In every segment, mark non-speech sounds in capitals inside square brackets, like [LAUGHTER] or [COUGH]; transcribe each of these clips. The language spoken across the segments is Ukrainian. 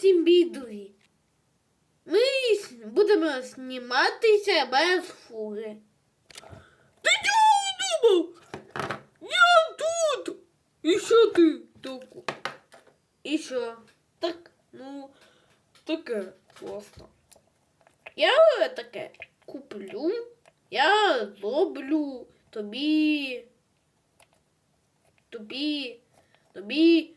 Всім бідуги. Ми будемо зніматися без фури. Ти чого думав? Я тут! І що ти тут? І що? Так, Ну, таке просто. я таке куплю, я зроблю тобі. Тобі. Тобі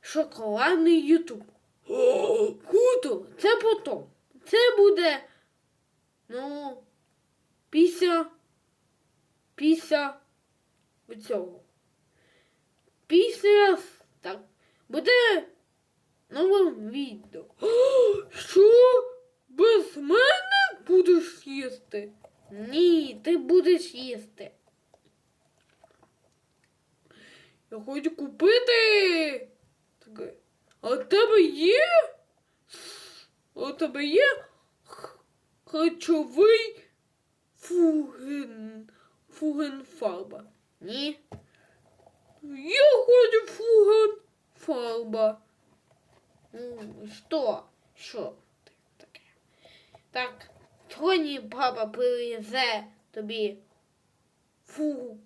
шоколадний ютуб. Круто, це потом. Це буде, ну, після, після цього. Після, так, буде нове відео. що? Без мене будеш їсти? Ні, ти будеш їсти. Я хочу купити. Таке. А в тебе є? А у тебе є харчовий фуген, фуген фарба? Ні. Я хочу фуген фарба. Ну, що? Що таке? Так, сьогодні папа привезе тобі фу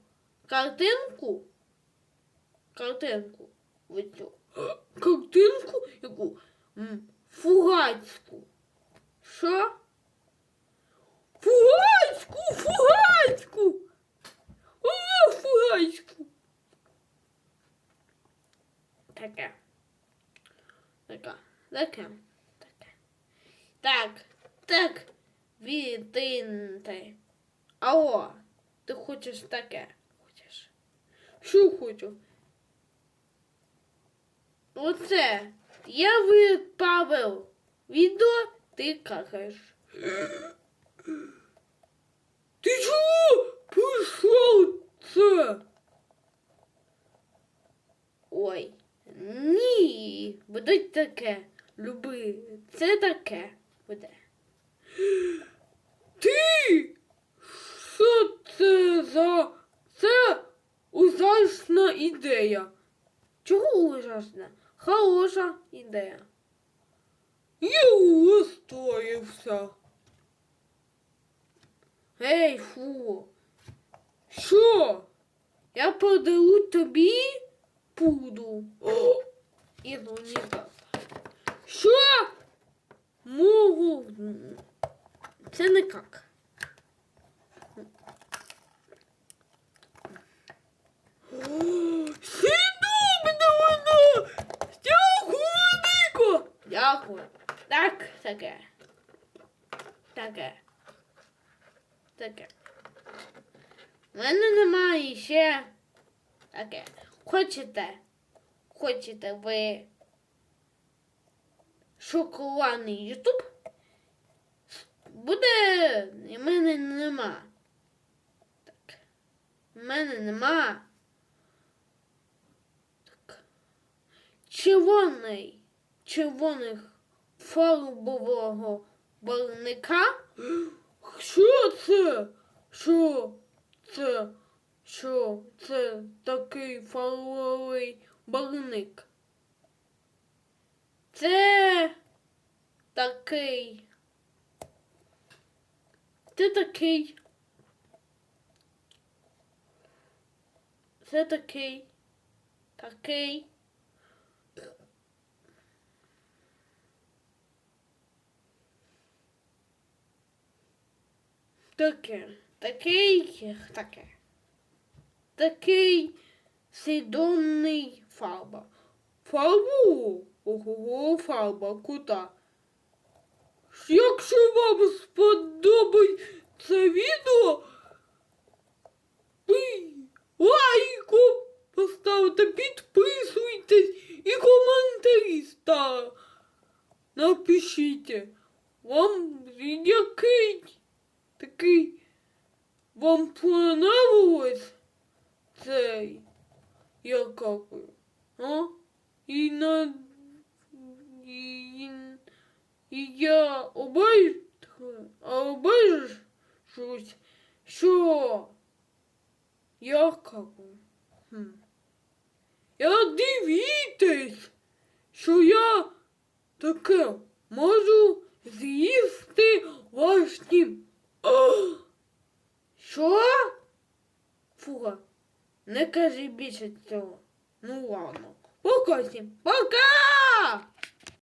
картинку. Картинку. Оцю. [GASPS] Картинку? Яку? Фугацьку. Що? Фугацьку, фугацьку! О, фугацьку! Таке. Таке. Таке. Таке. Так. Так. Відтиньте. Алло. Ти хочеш таке? Хочеш? Що хочу? Оце. Я відправив відео, ти какаєш. Ти чого прийшов це? Ой. Ні. Буде таке. Люби. Це таке буде. Ти? Що це за... Це ужасна ідея. Чого ужасно? Хороша ідея. Я розстроївся. Ей, фу. Що? Я подарую тобі пуду. І унітаз. що? Можу. Це не як. Дякую. Так, таке. Таке. Таке. У мене немає ще. Таке. Хочете? Хочете ви шоколадний ютуб? Буде. І мене нема. Так. У мене нема. Так. Червоний. Червоних фарбового барника. Що це? Що це? Що це такий фарбовий барник? Це такий. Це такий. Це такий. Такий. Таке. Такий. Таке. Такий свідомий фарба. Фарбу? Ого, фарба кута. Якщо вам сподобається відео, ви лайку поставте, підписуйтесь і коментарі став. Напишіть, вам який такий вам понравилось цей, я какую, а? І на і я обиж, обижусь, що я какую. Хм. Я дивітесь, що я таке? Можу з'їсти ваш дім. О! Що? Фуга, не кажи більше цього. Ну ладно. Пока. Пока!